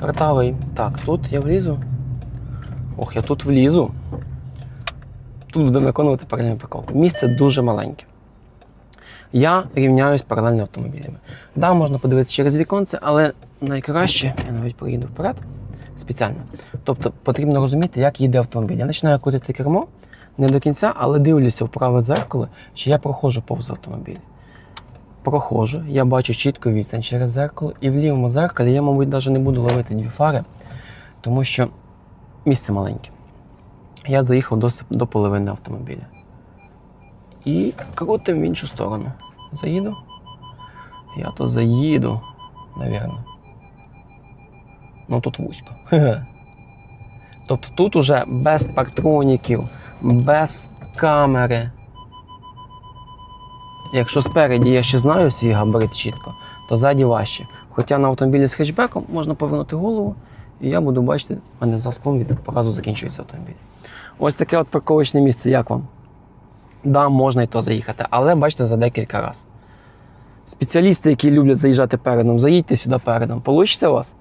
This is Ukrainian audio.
Картавий. Так, тут я влізу. Ох, я тут влізу. Тут будемо виконувати паралельну парковку. Місце дуже маленьке. Я рівняюсь паралельно автомобілями. Да, можна подивитися через віконце, але найкраще, я навіть проїду вперед спеціально. Тобто потрібно розуміти, як їде автомобіль. Я починаю крутити кермо не до кінця, але дивлюся в праве дзеркало, чи я проходжу повз автомобіль. Проходжу, я бачу чітко відстань через зеркало, і в лівому зеркалі я, мабуть, навіть не буду ловити дві фари, тому що місце маленьке. Я заїхав до, до половини автомобіля. І крутим в іншу сторону. Заїду. Я то заїду, навірно. Ну тут вузько. Тобто тут уже без парктроніків, без камери. Якщо спереді я ще знаю свій габарит чітко, то ззаді важче. Хоча на автомобілі з хетчбеком можна повернути голову, і я буду бачити, в мене за склом від показу закінчується автомобіль. Ось таке от парковочне місце, як вам? Да, можна і то заїхати, але бачите за декілька разів. Спеціалісти, які люблять заїжджати передом, заїдьте сюди передом. Получиться у вас?